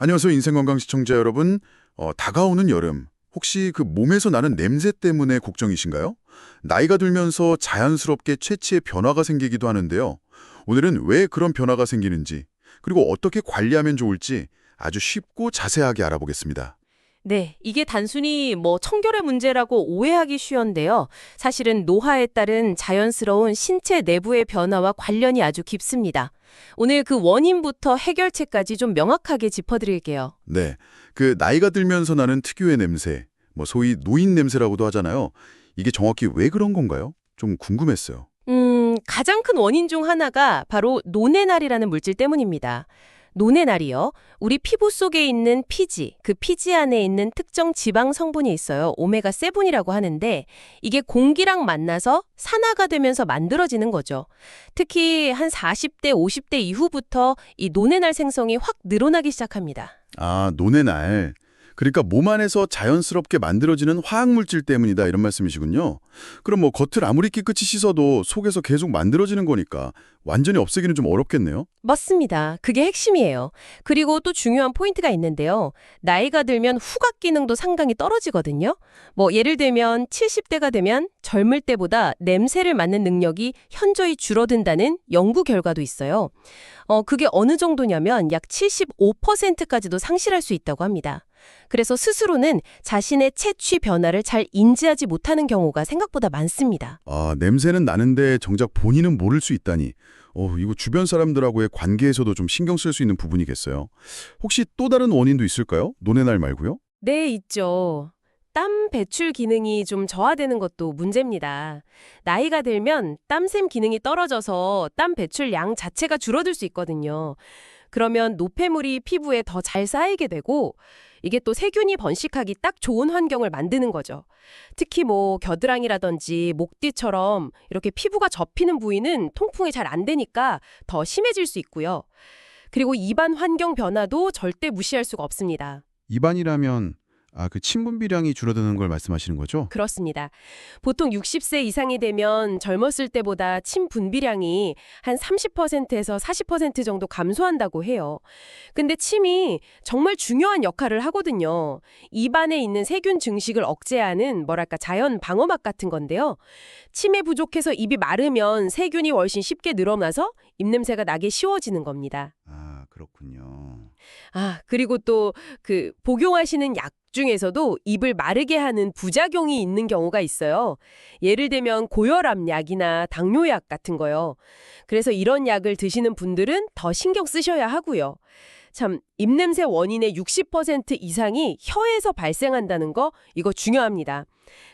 안녕하세요. 인생건강 시청자 여러분. 어, 다가오는 여름. 혹시 그 몸에서 나는 냄새 때문에 걱정이신가요? 나이가 들면서 자연스럽게 체취에 변화가 생기기도 하는데요. 오늘은 왜 그런 변화가 생기는지, 그리고 어떻게 관리하면 좋을지 아주 쉽고 자세하게 알아보겠습니다. 네, 이게 단순히 뭐 청결의 문제라고 오해하기 쉬운데요. 사실은 노화에 따른 자연스러운 신체 내부의 변화와 관련이 아주 깊습니다. 오늘 그 원인부터 해결책까지 좀 명확하게 짚어드릴게요. 네. 그 나이가 들면서 나는 특유의 냄새, 뭐 소위 노인 냄새라고도 하잖아요. 이게 정확히 왜 그런 건가요? 좀 궁금했어요. 음, 가장 큰 원인 중 하나가 바로 노네날이라는 물질 때문입니다. 노네날이요. 우리 피부 속에 있는 피지, 그 피지 안에 있는 특정 지방 성분이 있어요. 오메가7이라고 하는데 이게 공기랑 만나서 산화가 되면서 만들어지는 거죠. 특히 한 40대, 50대 이후부터 이 노네날 생성이 확 늘어나기 시작합니다. 아, 노네날. 그러니까 몸 안에서 자연스럽게 만들어지는 화학물질 때문이다 이런 말씀이시군요. 그럼 뭐 겉을 아무리 깨끗이 씻어도 속에서 계속 만들어지는 거니까 완전히 없애기는 좀 어렵겠네요. 맞습니다. 그게 핵심이에요. 그리고 또 중요한 포인트가 있는데요. 나이가 들면 후각 기능도 상당히 떨어지거든요. 뭐 예를 들면 70대가 되면 젊을 때보다 냄새를 맡는 능력이 현저히 줄어든다는 연구 결과도 있어요. 어, 그게 어느 정도냐면 약 75%까지도 상실할 수 있다고 합니다. 그래서 스스로는 자신의 채취 변화를 잘 인지하지 못하는 경우가 생각보다 많습니다. 아, 냄새는 나는데 정작 본인은 모를 수 있다니. 어, 이거 주변 사람들하고의 관계에서도 좀 신경 쓸 수 있는 부분이겠어요. 혹시 또 다른 원인도 있을까요? 노네날 말고요? 네, 있죠. 땀 배출 기능이 좀 저하되는 것도 문제입니다. 나이가 들면 땀샘 기능이 떨어져서 땀 배출 양 자체가 줄어들 수 있거든요. 그러면 노폐물이 피부에 더 잘 쌓이게 되고 이게 또 세균이 번식하기 딱 좋은 환경을 만드는 거죠. 특히 뭐 겨드랑이라든지 목 뒤처럼 이렇게 피부가 접히는 부위는 통풍이 잘 안 되니까 더 심해질 수 있고요. 그리고 입안 환경 변화도 절대 무시할 수가 없습니다. 입안이라면 아, 그 침분비량이 줄어드는 걸 말씀하시는 거죠? 그렇습니다. 보통 60세 이상이 되면 젊었을 때보다 침 분비량이 한 30%에서 40% 정도 감소한다고 해요. 근데 침이 정말 중요한 역할을 하거든요. 입안에 있는 세균 증식을 억제하는 뭐랄까 자연 방어막 같은 건데요. 침에 부족해서 입이 마르면 세균이 훨씬 쉽게 늘어나서 입냄새가 나기 쉬워지는 겁니다. 아, 그렇군요. 아, 그리고 또 그 복용하시는 약 중에서도 입을 마르게 하는 부작용이 있는 경우가 있어요. 예를 들면 고혈압 약이나 당뇨약 같은 거요. 그래서 이런 약을 드시는 분들은 더 신경 쓰셔야 하고요. 참, 입냄새 원인의 60% 이상이 혀에서 발생한다는 거 이거 중요합니다.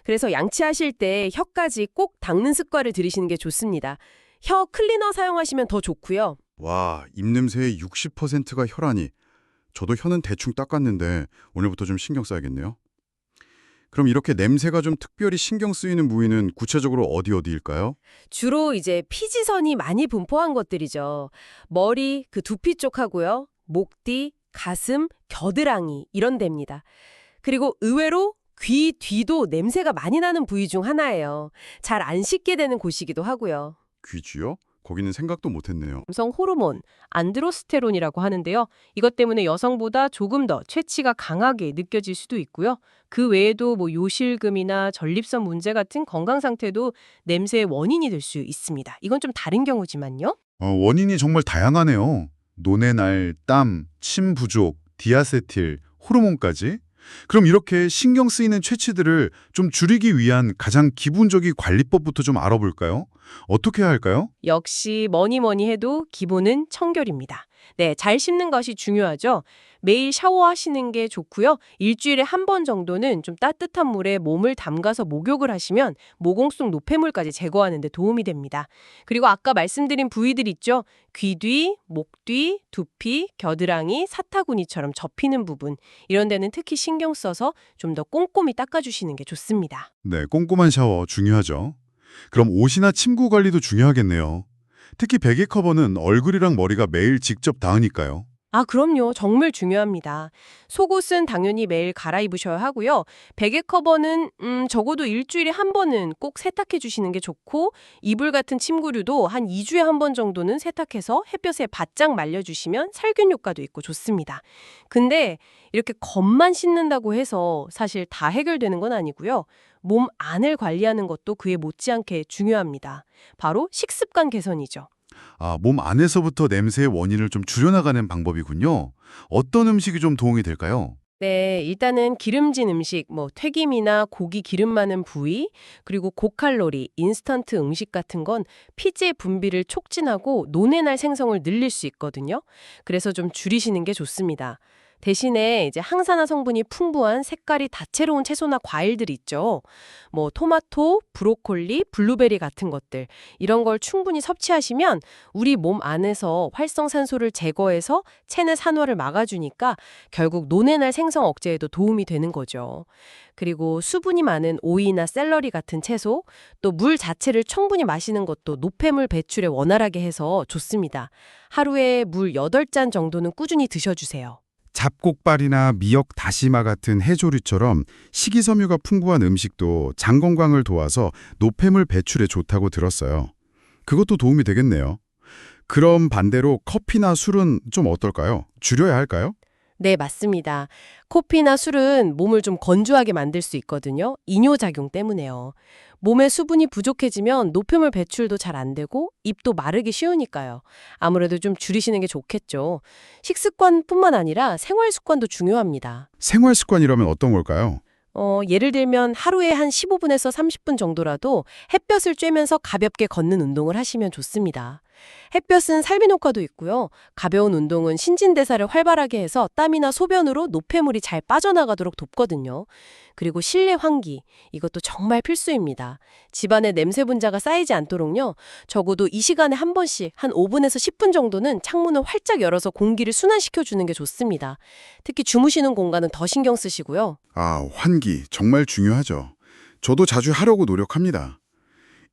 그래서 양치하실 때 혀까지 꼭 닦는 습관을 들이시는 게 좋습니다. 혀 클리너 사용하시면 더 좋고요. 와, 입냄새의 60%가 혀라니. 저도 혀는 대충 닦았는데 오늘부터 좀 신경 써야겠네요. 그럼 이렇게 냄새가 좀 특별히 신경 쓰이는 부위는 구체적으로 어디 어디일까요? 주로 이제 피지선이 많이 분포한 것들이죠. 머리, 그 두피 쪽하고요. 목뒤, 가슴, 겨드랑이 이런 데입니다. 그리고 의외로 귀 뒤도 냄새가 많이 나는 부위 중 하나예요. 잘 안 씻게 되는 곳이기도 하고요. 귀지요? 거기는 생각도 못했네요. 남성 호르몬 안드로스테론이라고 하는데요. 이것 때문에 여성보다 조금 더 체취가 강하게 느껴질 수도 있고요. 그 외에도 뭐 요실금이나 전립선 문제 같은 건강 상태도 냄새의 원인이 될 수 있습니다. 이건 좀 다른 경우지만요. 어, 원인이 정말 다양하네요. 노네 날, 땀, 침 부족, 디아세틸, 호르몬까지. 그럼 이렇게 신경 쓰이는 채취들을 좀 줄이기 위한 가장 기본적인 관리법부터 좀 알아볼까요? 어떻게 해야 할까요? 역시 뭐니 뭐니 해도 기본은 청결입니다. 네, 잘 씻는 것이 중요하죠. 매일 샤워하시는 게 좋고요. 일주일에 한 번 정도는 좀 따뜻한 물에 몸을 담가서 목욕을 하시면 모공 속 노폐물까지 제거하는 데 도움이 됩니다. 그리고 아까 말씀드린 부위들 있죠? 귀 뒤, 목 뒤, 두피, 겨드랑이, 사타구니처럼 접히는 부분. 이런 데는 특히 신경 써서 좀 더 꼼꼼히 닦아주시는 게 좋습니다. 네, 꼼꼼한 샤워 중요하죠. 그럼 옷이나 침구 관리도 중요하겠네요. 특히 베개 커버는 얼굴이랑 머리가 매일 직접 닿으니까요. 아, 그럼요. 정말 중요합니다. 속옷은 당연히 매일 갈아입으셔야 하고요. 베개 커버는 음, 적어도 일주일에 한 번은 꼭 세탁해 주시는 게 좋고 이불 같은 침구류도 한 2주에 한 번 정도는 세탁해서 햇볕에 바짝 말려 주시면 살균 효과도 있고 좋습니다. 근데 이렇게 겉만 씻는다고 해서 사실 다 해결되는 건 아니고요. 몸 안을 관리하는 것도 그에 못지않게 중요합니다. 바로 식습관 개선이죠. 아, 몸 안에서부터 냄새의 원인을 좀 줄여나가는 방법이군요. 어떤 음식이 좀 도움이 될까요? 네, 일단은 기름진 음식, 뭐 튀김이나 고기 기름 많은 부위, 그리고 고칼로리, 인스턴트 음식 같은 건 피지의 분비를 촉진하고 노뇌날 생성을 늘릴 수 있거든요. 그래서 좀 줄이시는 게 좋습니다. 대신에 이제 항산화 성분이 풍부한 색깔이 다채로운 채소나 과일들 있죠. 뭐 토마토, 브로콜리, 블루베리 같은 것들 이런 걸 충분히 섭취하시면 우리 몸 안에서 활성산소를 제거해서 체내 산화를 막아주니까 결국 노뇌날 생성 억제에도 도움이 되는 거죠. 그리고 수분이 많은 오이나 샐러리 같은 채소, 또 물 자체를 충분히 마시는 것도 노폐물 배출에 원활하게 해서 좋습니다. 하루에 물 8잔 정도는 꾸준히 드셔주세요. 잡곡발이나 미역 다시마 같은 해조류처럼 식이섬유가 풍부한 음식도 장 건강을 도와서 노폐물 배출에 좋다고 들었어요. 그것도 도움이 되겠네요. 그럼 반대로 커피나 술은 좀 어떨까요? 줄여야 할까요? 네, 맞습니다. 커피나 술은 몸을 좀 건조하게 만들 수 있거든요. 이뇨작용 때문에요. 몸에 수분이 부족해지면 노폐물 배출도 잘 안 되고 입도 마르기 쉬우니까요. 아무래도 좀 줄이시는 게 좋겠죠. 식습관뿐만 아니라 생활 습관도 중요합니다. 생활 습관이라면 어떤 걸까요? 어, 예를 들면 하루에 한 15분에서 30분 정도라도 햇볕을 쬐면서 가볍게 걷는 운동을 하시면 좋습니다. 햇볕은 살균 효과도 있고요. 가벼운 운동은 신진대사를 활발하게 해서 땀이나 소변으로 노폐물이 잘 빠져나가도록 돕거든요. 그리고 실내 환기, 이것도 정말 필수입니다. 집안에 냄새 분자가 쌓이지 않도록요. 적어도 이 시간에 한 번씩 한 5분에서 10분 정도는 창문을 활짝 열어서 공기를 순환시켜 주는 게 좋습니다. 특히 주무시는 공간은 더 신경 쓰시고요. 아, 환기 정말 중요하죠. 저도 자주 하려고 노력합니다.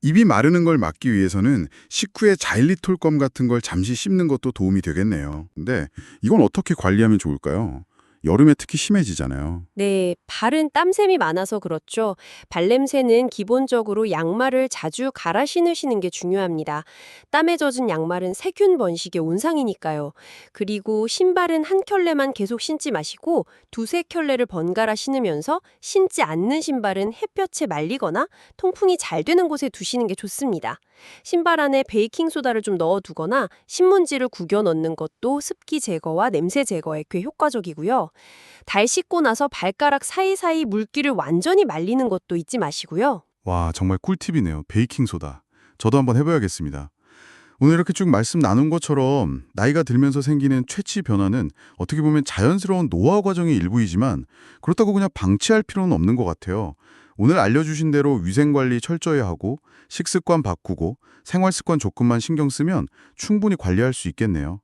입이 마르는 걸 막기 위해서는 식후에 자일리톨검 같은 걸 잠시 씹는 것도 도움이 되겠네요. 근데 이건 어떻게 관리하면 좋을까요? 여름에 특히 심해지잖아요. 네, 발은 땀샘이 많아서 그렇죠. 발냄새는 기본적으로 양말을 자주 갈아 신으시는 게 중요합니다. 땀에 젖은 양말은 세균 번식의 온상이니까요. 그리고 신발은 한 켤레만 계속 신지 마시고 두세 켤레를 번갈아 신으면서 신지 않는 신발은 햇볕에 말리거나 통풍이 잘 되는 곳에 두시는 게 좋습니다. 신발 안에 베이킹소다를 좀 넣어두거나 신문지를 구겨 넣는 것도 습기 제거와 냄새 제거에 꽤 효과적이고요. 달 씻고 나서 발가락 사이사이 물기를 완전히 말리는 것도 잊지 마시고요. 와, 정말 꿀팁이네요. 베이킹소다. 저도 한번 해봐야겠습니다. 오늘 이렇게 쭉 말씀 나눈 것처럼 나이가 들면서 생기는 체취 변화는 어떻게 보면 자연스러운 노화 과정의 일부이지만 그렇다고 그냥 방치할 필요는 없는 것 같아요. 오늘 알려주신 대로 위생관리 철저히 하고 식습관 바꾸고 생활습관 조금만 신경 쓰면 충분히 관리할 수 있겠네요.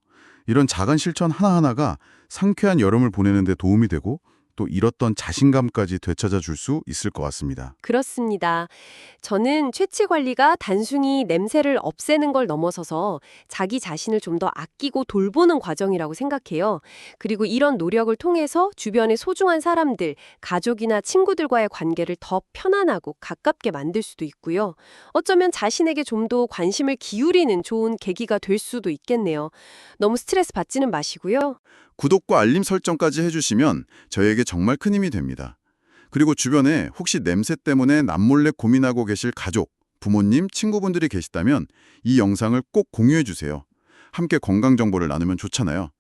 이런 작은 실천 하나하나가 상쾌한 여름을 보내는 데 도움이 되고 또 잃었던 자신감까지 되찾아 줄 수 있을 것 같습니다. 그렇습니다. 저는 채취 관리가 단순히 냄새를 없애는 걸 넘어서서 자기 자신을 좀 더 아끼고 돌보는 과정이라고 생각해요. 그리고 이런 노력을 통해서 주변의 소중한 사람들, 가족이나 친구들과의 관계를 더 편안하고 가깝게 만들 수도 있고요. 어쩌면 자신에게 좀 더 관심을 기울이는 좋은 계기가 될 수도 있겠네요. 너무 스트레스 받지는 마시고요. 구독과 알림 설정까지 해주시면 저에게 정말 큰 힘이 됩니다. 그리고 주변에 혹시 냄새 때문에 남몰래 고민하고 계실 가족, 부모님, 친구분들이 계시다면 이 영상을 꼭 공유해주세요. 함께 건강 정보를 나누면 좋잖아요.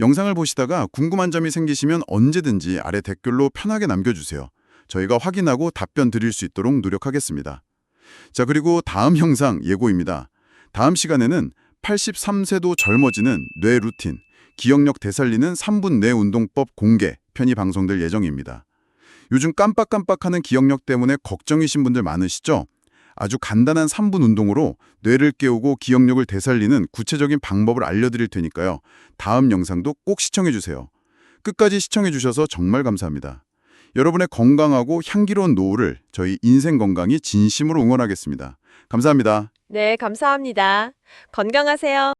영상을 보시다가 궁금한 점이 생기시면 언제든지 아래 댓글로 편하게 남겨주세요. 저희가 확인하고 답변 드릴 수 있도록 노력하겠습니다. 자, 그리고 다음 영상 예고입니다. 다음 시간에는 83세도 젊어지는 뇌 루틴, 기억력 되살리는 3분 뇌 운동법 공개 편이 방송될 예정입니다. 요즘 깜빡깜빡하는 기억력 때문에 걱정이신 분들 많으시죠? 아주 간단한 3분 운동으로 뇌를 깨우고 기억력을 되살리는 구체적인 방법을 알려드릴 테니까요. 다음 영상도 꼭 시청해주세요. 끝까지 시청해주셔서 정말 감사합니다. 여러분의 건강하고 향기로운 노후를 저희 인생건강이 진심으로 응원하겠습니다. 감사합니다. 네, 감사합니다. 건강하세요.